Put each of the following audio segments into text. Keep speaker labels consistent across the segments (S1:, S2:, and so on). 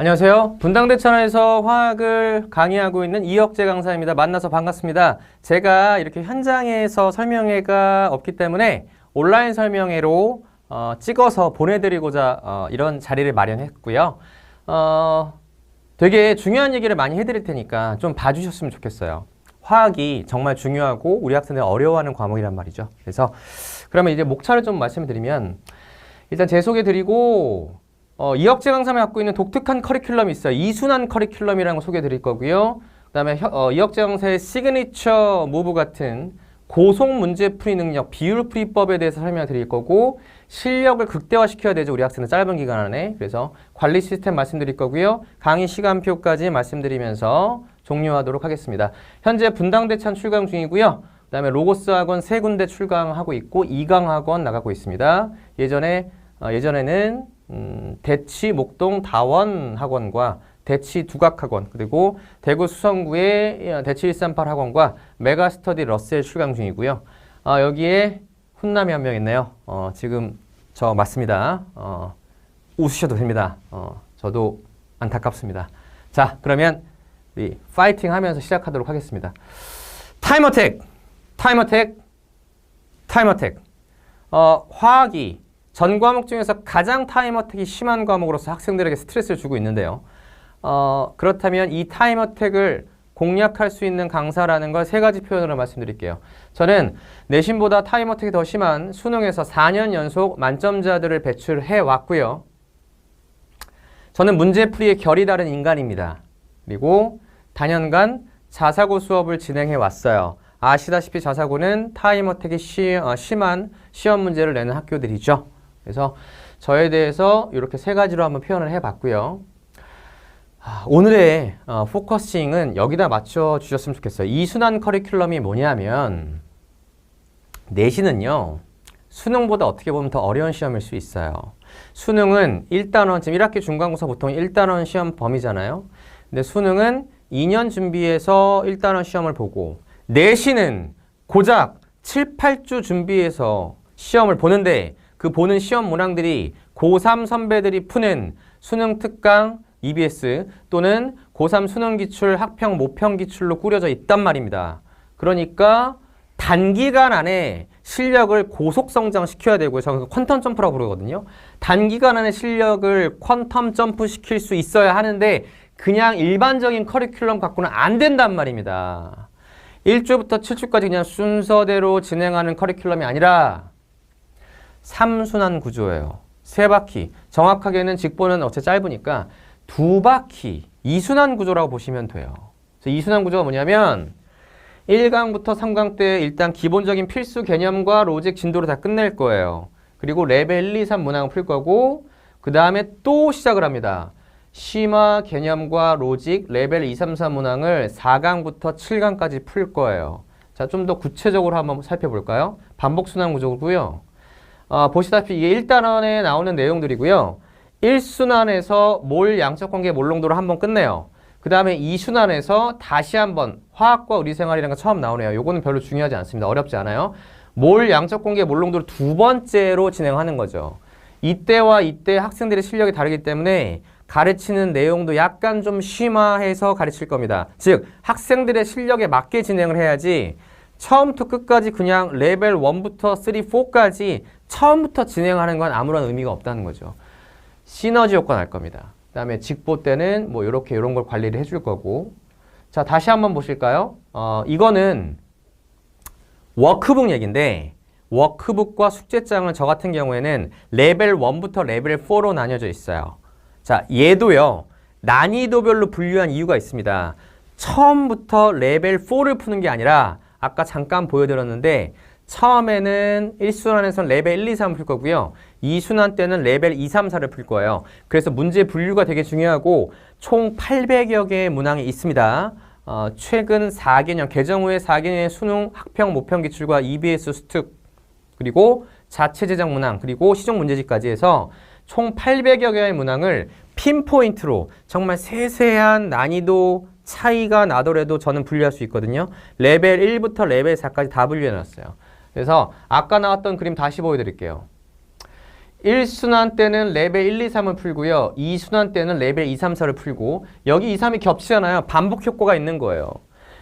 S1: 안녕하세요. 분당대천에서 화학을 강의하고 있는 이혁재 강사입니다. 만나서 반갑습니다. 제가 이렇게 현장에서 설명회가 없기 때문에 온라인 설명회로 어, 찍어서 보내드리고자 어, 이런 자리를 마련했고요. 어, 되게 중요한 얘기를 많이 해드릴 테니까 좀 봐주셨으면 좋겠어요. 화학이 정말 중요하고 우리 학생들이 어려워하는 과목이란 말이죠. 그래서 그러면 이제 목차를 좀 말씀드리면 일단 제 소개 드리고 어, 이혁재 강사가 갖고 있는 독특한 커리큘럼이 있어요. 이순환 커리큘럼이라는 거 소개해 드릴 거고요. 그 다음에 혀- 어, 이혁재 강사의 시그니처 무브 같은 고속 문제 풀이 능력, 비율 풀이법에 대해서 설명을 드릴 거고 실력을 극대화시켜야 되죠. 우리 학생은 짧은 기간 안에. 그래서 관리 시스템 말씀드릴 거고요. 강의 시간표까지 말씀드리면서 종료하도록 하겠습니다. 현재 분당대천 출강 중이고요. 그 다음에 로고스 학원 세 군데 출강하고 있고 이강 학원 나가고 있습니다. 예전에 어, 예전에는 음, 대치 목동 다원 학원과 대치 두각 학원 그리고 대구 수성구의 어, 대치 138 학원과 메가스터디 러셀 출강 중이고요. 아, 여기에 훈남이 한 명 있네요. 어, 지금 저 맞습니다. 어, 웃으셔도 됩니다. 어, 저도 안타깝습니다. 자, 그러면 우리 파이팅 하면서 시작하도록 하겠습니다. 타임 어택, 타임 어택, 타임 어택. 어, 화학이 전 과목 중에서 가장 타임 어택이 심한 과목으로서 학생들에게 스트레스를 주고 있는데요. 어, 그렇다면 이 타임 어택을 공략할 수 있는 강사라는 걸 세 가지 표현으로 말씀드릴게요. 저는 내신보다 타임 어택이 더 심한 수능에서 4년 연속 만점자들을 배출해 왔고요. 저는 문제풀이의 결이 다른 인간입니다. 그리고 단연간 자사고 수업을 진행해 왔어요. 아시다시피 자사고는 타임 어택이 시, 어, 심한 시험 문제를 내는 학교들이죠. 그래서 저에 대해서 이렇게 세 가지로 한번 표현을 해봤고요. 아, 오늘의 어, 포커싱은 여기다 맞춰 주셨으면 좋겠어요. 이 순환 커리큘럼이 뭐냐면 내신은요. 수능보다 어떻게 보면 더 어려운 시험일 수 있어요. 수능은 1단원, 지금 1학기 중간고사 보통 1단원 시험 범위잖아요. 근데 수능은 2년 준비해서 1단원 시험을 보고 내신은 고작 7, 8주 준비해서 시험을 보는데 그 보는 시험 문항들이 고3 선배들이 푸는 수능 특강 EBS 또는 고3 수능 기출 학평 모평 기출로 꾸려져 있단 말입니다. 그러니까 단기간 안에 실력을 고속 성장시켜야 되고요. 저는 그 퀀텀 점프라고 부르거든요. 단기간 안에 실력을 퀀텀 점프 시킬 수 있어야 하는데 그냥 일반적인 커리큘럼 갖고는 안 된단 말입니다. 1주부터 7주까지 그냥 순서대로 진행하는 커리큘럼이 아니라 삼순환 구조예요. 세 바퀴. 정확하게는 직보는 어째 짧으니까 두 바퀴. 이순환 구조라고 보시면 돼요. 그래서 이순환 구조가 뭐냐면 1강부터 3강 때 일단 기본적인 필수 개념과 로직 진도를 다 끝낼 거예요. 그리고 레벨 1, 2, 3 문항을 풀 거고 그 다음에 또 시작을 합니다. 심화 개념과 로직 레벨 2, 3, 4 문항을 4강부터 7강까지 풀 거예요. 자, 좀 더 구체적으로 한번 살펴볼까요? 반복 순환 구조고요. 어, 보시다시피 이게 1단원에 나오는 내용들이고요. 1순환에서 몰 양적 관계 몰롱도를 한번 끝내요. 그 다음에 2순환에서 다시 한번 화학과 의리생활이라는 거 처음 나오네요. 요거는 별로 중요하지 않습니다. 어렵지 않아요. 몰 양적 관계 몰롱도를 두 번째로 진행하는 거죠. 이때와 이때 학생들의 실력이 다르기 때문에 가르치는 내용도 약간 좀 심화해서 가르칠 겁니다. 즉, 학생들의 실력에 맞게 진행을 해야지 처음부터 끝까지 그냥 레벨 1부터 3, 4까지 처음부터 진행하는 건 아무런 의미가 없다는 거죠. 시너지 효과 날 겁니다. 그 다음에 직보 때는 뭐 이렇게 이런 걸 관리를 해줄 거고. 자, 다시 한번 보실까요? 어, 이거는 워크북 얘기인데, 워크북과 숙제장은 저 같은 경우에는 레벨 1부터 레벨 4로 나뉘어져 있어요. 자, 얘도요, 난이도별로 분류한 이유가 있습니다. 처음부터 레벨 4를 푸는 게 아니라, 아까 잠깐 보여드렸는데, 처음에는 1순환에서 레벨 1, 2, 3을 풀 거고요. 2순환 때는 레벨 2, 3, 4를 풀 거예요. 그래서 문제 분류가 되게 중요하고 총 800여 개의 문항이 있습니다. 어, 최근 4개년, 개정 후에 4개년의 수능 학평 모평 기출과 EBS 수특 그리고 자체 제작 문항 그리고 시중 문제집까지 해서 총 800여 개의 문항을 핀포인트로 정말 세세한 난이도 차이가 나더라도 저는 분류할 수 있거든요. 레벨 1부터 레벨 4까지 다 분류해 놨어요. 그래서 아까 나왔던 그림 다시 보여드릴게요. 1순환 때는 레벨 1, 2, 3을 풀고요. 2순환 때는 레벨 2, 3, 4를 풀고 여기 2, 3이 겹치잖아요. 반복 효과가 있는 거예요.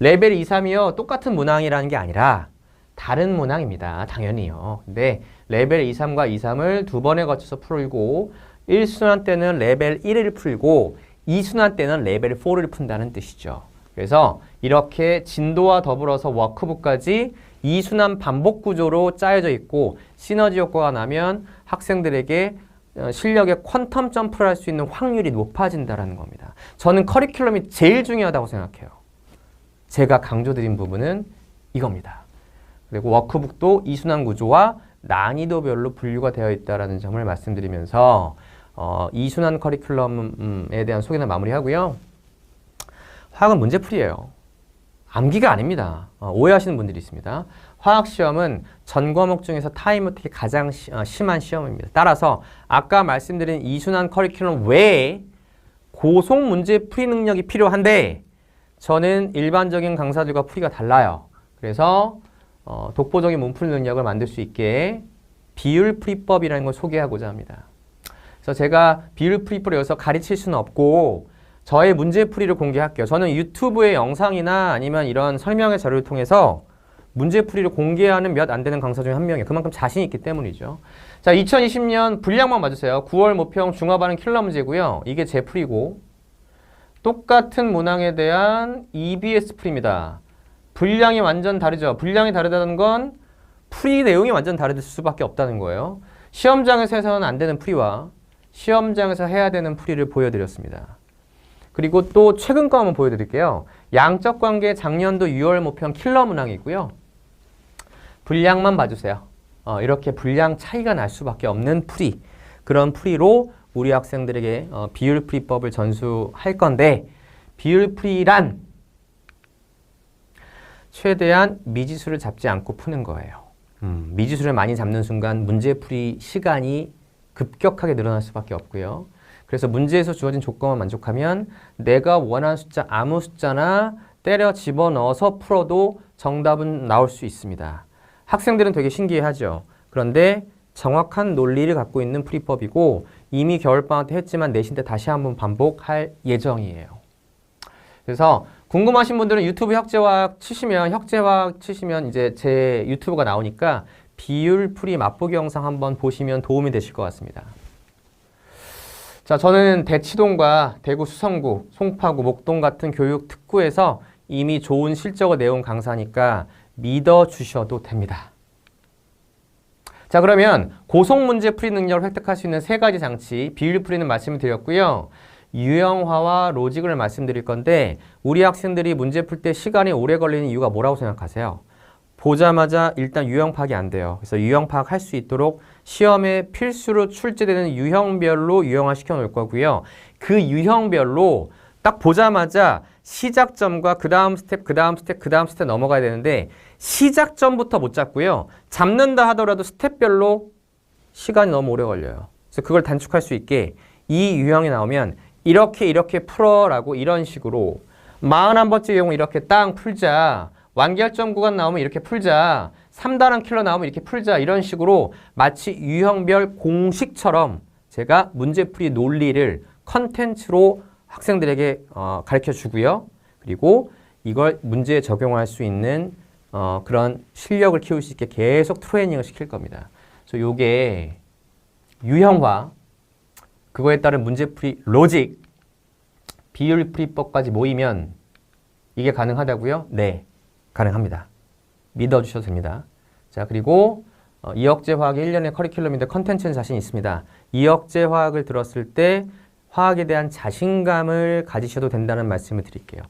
S1: 레벨 2, 3이요. 똑같은 문항이라는 게 아니라 다른 문항입니다. 당연히요. 근데 레벨 2, 3과 2, 3을 두 번에 거쳐서 풀고 1순환 때는 레벨 1을 풀고 2순환 때는 레벨 4를 푼다는 뜻이죠. 그래서 이렇게 진도와 더불어서 워크북까지 2순환 반복 구조로 짜여져 있고 시너지 효과가 나면 학생들에게 어, 실력의 퀀텀 점프를 할 수 있는 확률이 높아진다는 겁니다. 저는 커리큘럼이 제일 중요하다고 생각해요. 제가 강조드린 부분은 이겁니다. 그리고 워크북도 이순환 구조와 난이도별로 분류가 되어 있다는 점을 말씀드리면서 어, 이순환 커리큘럼에 대한 소개는 마무리하고요. 화학은 문제풀이에요. 암기가 아닙니다. 어, 오해하시는 분들이 있습니다. 화학 시험은 전 과목 중에서 타임 어택이 가장 시, 어, 심한 시험입니다. 따라서 아까 말씀드린 이순환 커리큘럼 외에 고속 문제 풀이 능력이 필요한데 저는 일반적인 강사들과 풀이가 달라요. 그래서 어, 독보적인 문풀 능력을 만들 수 있게 비율 풀이법이라는 걸 소개하고자 합니다. 그래서 제가 비율 풀이법을 여기서 가르칠 수는 없고 저의 문제풀이를 공개할게요. 저는 유튜브의 영상이나 아니면 이런 설명의 자료를 통해서 문제풀이를 공개하는 몇 안 되는 강사 중에 한 명이에요. 그만큼 자신 있기 때문이죠. 자, 2020년 분량만 봐주세요. 9월 모평 중화반응 킬러 문제고요. 이게 제 풀이고 똑같은 문항에 대한 EBS 풀입니다. 분량이 완전 다르죠. 분량이 다르다는 건 풀이 내용이 완전 다를 수밖에 없다는 거예요. 시험장에서 해서는 안 되는 풀이와 시험장에서 해야 되는 풀이를 보여드렸습니다. 그리고 또 최근 거 한번 보여드릴게요. 양적 관계 작년도 6월 모평 킬러 문항이 있고요. 분량만 봐주세요. 어, 이렇게 분량 차이가 날 수밖에 없는 풀이 그런 풀이로 우리 학생들에게 어, 비율 풀이법을 전수할 건데 비율 풀이란 최대한 미지수를 잡지 않고 푸는 거예요. 음, 미지수를 많이 잡는 순간 문제풀이 시간이 급격하게 늘어날 수밖에 없고요. 그래서 문제에서 주어진 조건만 만족하면 내가 원하는 숫자 아무 숫자나 때려 집어넣어서 풀어도 정답은 나올 수 있습니다. 학생들은 되게 신기해하죠. 그런데 정확한 논리를 갖고 있는 풀이법이고 이미 겨울방학 때 했지만 내신 때 다시 한번 반복할 예정이에요. 그래서 궁금하신 분들은 유튜브 혁재화학 치시면 혁재화학 치시면 이제 제 유튜브가 나오니까 비율 풀이 맛보기 영상 한번 보시면 도움이 되실 것 같습니다. 자, 저는 대치동과 대구 수성구, 송파구, 목동 같은 교육 특구에서 이미 좋은 실적을 내온 강사니까 믿어 주셔도 됩니다. 자, 그러면 고속 문제 풀이 능력을 획득할 수 있는 세 가지 장치, 비율 풀이는 말씀을 드렸고요. 유형화와 로직을 말씀드릴 건데 우리 학생들이 문제 풀 때 시간이 오래 걸리는 이유가 뭐라고 생각하세요? 보자마자 일단 유형 파악이 안 돼요. 그래서 유형 파악할 수 있도록 시험에 필수로 출제되는 유형별로 유형화 시켜 놓을 거고요. 그 유형별로 딱 보자마자 시작점과 그 다음 스텝, 그 다음 스텝, 그 다음 스텝 넘어가야 되는데 시작점부터 못 잡고요. 잡는다 하더라도 스텝별로 시간이 너무 오래 걸려요. 그래서 그걸 단축할 수 있게 이 유형이 나오면 이렇게 이렇게 풀어라고 이런 식으로 41번째 유형을 이렇게 땅 풀자 완결점 구간 나오면 이렇게 풀자 3단원 킬러 나오면 이렇게 풀자 이런 식으로 마치 유형별 공식처럼 제가 문제풀이 논리를 컨텐츠로 학생들에게 어, 가르쳐 주고요. 그리고 이걸 문제에 적용할 수 있는 어, 그런 실력을 키울 수 있게 계속 트레이닝을 시킬 겁니다. 그래서 요게 유형화, 그거에 따른 문제풀이 로직, 비율풀이법까지 모이면 이게 가능하다고요? 네, 가능합니다. 믿어주셔도 됩니다. 자, 그리고 어, 이혁재 화학의 1년의 커리큘럼인데 컨텐츠는 자신 있습니다. 이혁재 화학을 들었을 때 화학에 대한 자신감을 가지셔도 된다는 말씀을 드릴게요.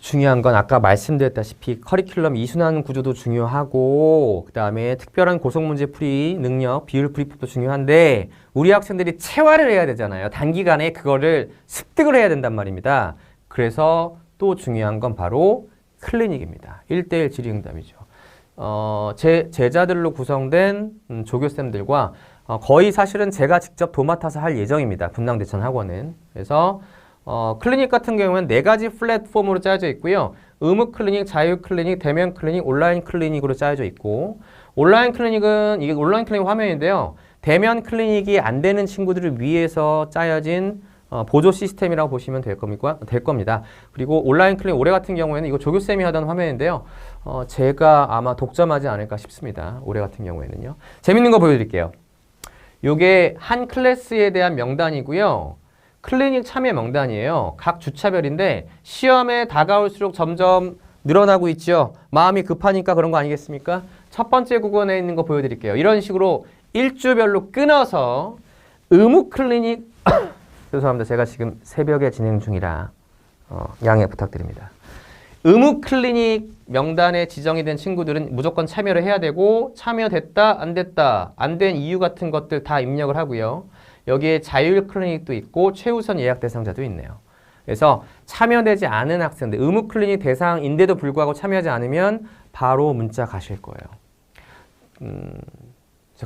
S1: 중요한 건 아까 말씀드렸다시피 커리큘럼 이순환 구조도 중요하고 그 다음에 특별한 고속문제 풀이 능력, 비율 풀이법도 중요한데 우리 학생들이 체화를 해야 되잖아요. 단기간에 그거를 습득을 해야 된단 말입니다. 그래서 또 중요한 건 바로 클리닉입니다. 1대1 질의응답이죠. 어, 제 제자들로 구성된 음, 조교쌤들과 어, 거의 사실은 제가 직접 도맡아서 할 예정입니다. 분당대천 학원은. 그래서 어, 클리닉 같은 경우는 네 가지 플랫폼으로 짜여져 있고요. 의무 클리닉, 자유 클리닉, 대면 클리닉, 온라인 클리닉으로 짜여져 있고 온라인 클리닉은 이게 온라인 클리닉 화면인데요. 대면 클리닉이 안 되는 친구들을 위해서 짜여진 어, 보조 시스템이라고 보시면 될 겁니다. 될 겁니다. 그리고 온라인 클리닉 올해 같은 경우에는 이거 조교쌤이 하던 화면인데요. 어, 제가 아마 독점하지 않을까 싶습니다. 올해 같은 경우에는요. 재밌는 거 보여드릴게요. 요게 한 클래스에 대한 명단이고요. 클리닉 참여 명단이에요. 각 주차별인데 시험에 다가올수록 점점 늘어나고 있죠. 마음이 급하니까 그런 거 아니겠습니까? 첫 번째 구간에 있는 거 보여드릴게요. 이런 식으로 일주별로 끊어서 의무 클리닉 죄송합니다. 제가 지금 새벽에 진행 중이라 어, 양해 부탁드립니다. 의무 클리닉 명단에 지정이 된 친구들은 무조건 참여를 해야 되고 참여됐다 안 됐다 안 된 이유 같은 것들 다 입력을 하고요. 여기에 자율 클리닉도 있고 최우선 예약 대상자도 있네요. 그래서 참여되지 않은 학생들 의무 클리닉 대상인데도 불구하고 참여하지 않으면 바로 문자 가실 거예요. 음,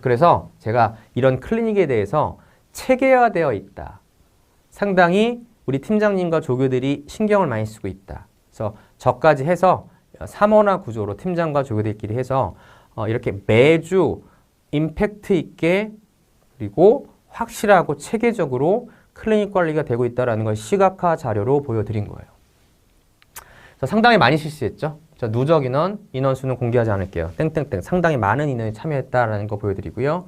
S1: 그래서 제가 이런 클리닉에 대해서 체계화되어 있다. 상당히 우리 팀장님과 조교들이 신경을 많이 쓰고 있다. 그래서 저까지 해서 3원화 구조로 팀장과 조교들끼리 해서 어, 이렇게 매주 임팩트 있게 그리고 확실하고 체계적으로 클리닉 관리가 되고 있다는 걸 시각화 자료로 보여드린 거예요. 자, 상당히 많이 실시했죠. 자, 누적 인원, 인원수는 공개하지 않을게요. 땡땡땡. 상당히 많은 인원이 참여했다라는 거 보여드리고요.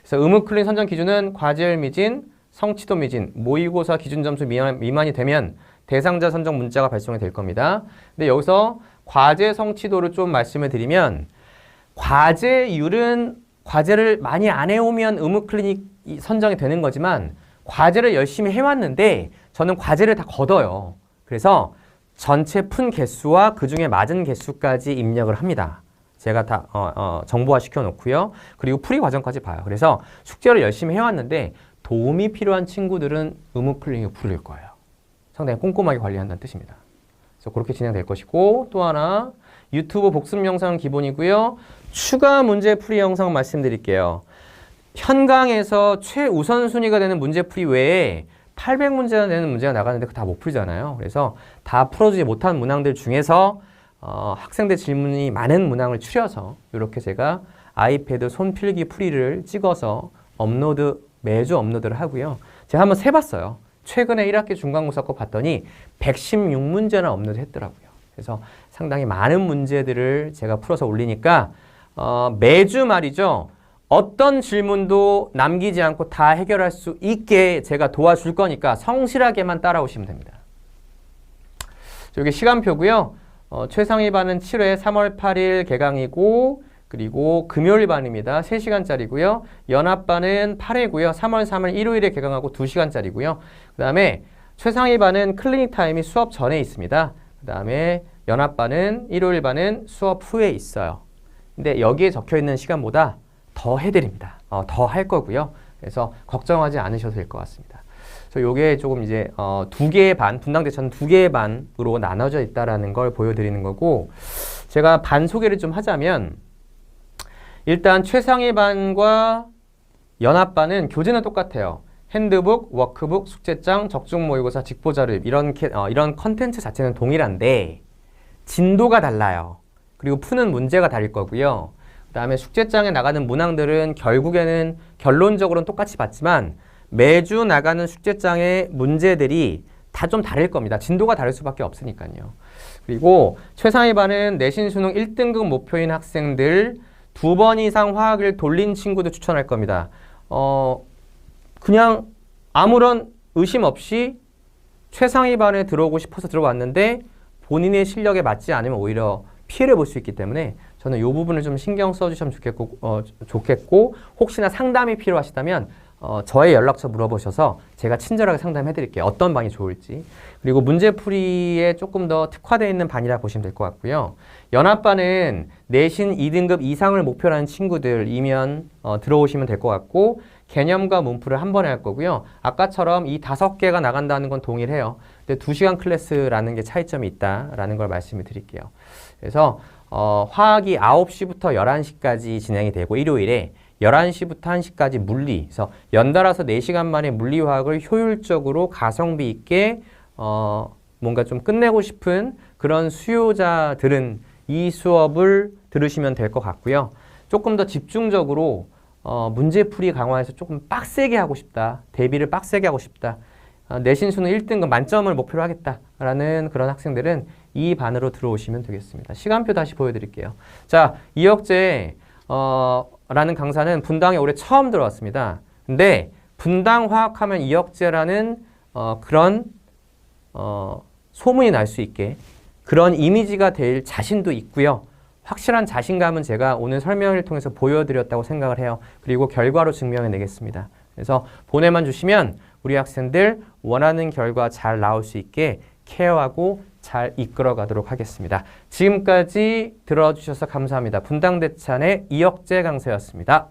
S1: 그래서 의무 클린 선정 기준은 과제율 미진, 성취도 미진, 모의고사 기준 점수 미만, 미만 이 되면 대상자 선정 문자가 발송이 될 겁니다. 근데 여기서 과제 성취도를 좀 말씀을 드리면 과제율은 과제를 많이 안 해오면 의무 클리닉 선정이 되는 거지만 과제를 열심히 해왔는데 저는 과제를 다 걷어요. 그래서 전체 푼 개수와 그 중에 맞은 개수까지 입력을 합니다. 제가 다 어, 어, 정보화 시켜놓고요. 그리고 풀이 과정까지 봐요. 그래서 숙제를 열심히 해왔는데 도움이 필요한 친구들은 의무 클리닉을 부를 거예요. 상당히 꼼꼼하게 관리한다는 뜻입니다. 그래서 그렇게 진행될 것이고 또 하나 유튜브 복습 영상은 기본이고요. 추가 문제 풀이 영상 말씀드릴게요. 현강에서 최우선순위가 되는 문제 풀이 외에 800문제나 되는 문제가 나가는데 다 못 풀잖아요. 그래서 다 풀어주지 못한 문항들 중에서 어, 학생들 질문이 많은 문항을 추려서 이렇게 제가 아이패드 손필기 풀이를 찍어서 업로드 매주 업로드를 하고요. 제가 한번 세봤어요. 최근에 1학기 중간고사 거 봤더니 116문제나 업로드 했더라고요. 그래서 상당히 많은 문제들을 제가 풀어서 올리니까 어, 매주 말이죠. 어떤 질문도 남기지 않고 다 해결할 수 있게 제가 도와줄 거니까 성실하게만 따라오시면 됩니다. 여기 시간표고요. 어, 최상위 반은 7회 3월 8일 개강이고 그리고 금요일 반입니다. 3시간짜리고요. 연합반은 8회고요. 3월 3일 일요일에 개강하고 2시간짜리고요. 그 다음에 최상위 반은 클리닉 타임이 수업 전에 있습니다. 그 다음에 연합반은 일요일 반은 수업 후에 있어요. 근데 여기에 적혀 있는 시간보다 더 해드립니다. 어, 더 할 거고요. 그래서 걱정하지 않으셔도 될 것 같습니다. 그래서 이게 조금 이제 어, 두 개의 반, 분당 대천 두 개의 반으로 나눠져 있다라는 걸 보여드리는 거고 제가 반 소개를 좀 하자면 일단 최상위 반과 연합반은 교재는 똑같아요. 핸드북, 워크북, 숙제장, 적중 모의고사, 직보자료 이런 캐, 어, 이런 컨텐츠 자체는 동일한데 진도가 달라요. 그리고 푸는 문제가 다를 거고요. 그다음에 숙제장에 나가는 문항들은 결국에는 결론적으로는 똑같이 받지만 매주 나가는 숙제장의 문제들이 다 좀 다를 겁니다. 진도가 다를 수밖에 없으니까요. 그리고 최상위 반은 내신 수능 1등급 목표인 학생들 두 번 이상 화학을 돌린 친구도 추천할 겁니다. 어, 그냥 아무런 의심 없이 최상위 반에 들어오고 싶어서 들어왔는데 본인의 실력에 맞지 않으면 오히려 피해를 볼 수 있기 때문에 저는 이 부분을 좀 신경 써주시면 좋겠고, 어, 좋겠고 혹시나 상담이 필요하시다면 어, 저의 연락처 물어보셔서 제가 친절하게 상담해 드릴게요. 어떤 반이 좋을지. 그리고 문제풀이에 조금 더 특화되어 있는 반이라 보시면 될 것 같고요. 연합반은 내신 2등급 이상을 목표로 하는 친구들이면 어, 들어오시면 될 것 같고 개념과 문풀을 한 번에 할 거고요. 아까처럼 이 다섯 개가 나간다는 건 동일해요. 근데 2시간 클래스라는 게 차이점이 있다라는 걸 말씀을 드릴게요. 그래서 어, 화학이 9시부터 11시까지 진행이 되고 일요일에 11시부터 1시까지 물리. 그래서 연달아서 4시간 만에 물리화학을 효율적으로 가성비 있게 어, 뭔가 좀 끝내고 싶은 그런 수요자들은 이 수업을 들으시면 될 것 같고요. 조금 더 집중적으로 어, 문제풀이 강화해서 조금 빡세게 하고 싶다. 대비를 빡세게 하고 싶다. 어, 내신 수능 1등급 만점을 목표로 하겠다라는 그런 학생들은 이 반으로 들어오시면 되겠습니다. 시간표 다시 보여드릴게요. 자, 이혁재 어, 라는 강사는 분당에 올해 처음 들어왔습니다. 근데 분당 화학 하면 이혁재라는 어, 그런 어, 소문이 날 수 있게 그런 이미지가 될 자신도 있고요. 확실한 자신감은 제가 오늘 설명을 통해서 보여드렸다고 생각을 해요. 그리고 결과로 증명해 내겠습니다. 그래서 보내만 주시면 우리 학생들 원하는 결과 잘 나올 수 있게 케어하고 잘 이끌어 가도록 하겠습니다. 지금까지 들어주셔서 감사합니다. 분당대찬의 이혁재 강사였습니다.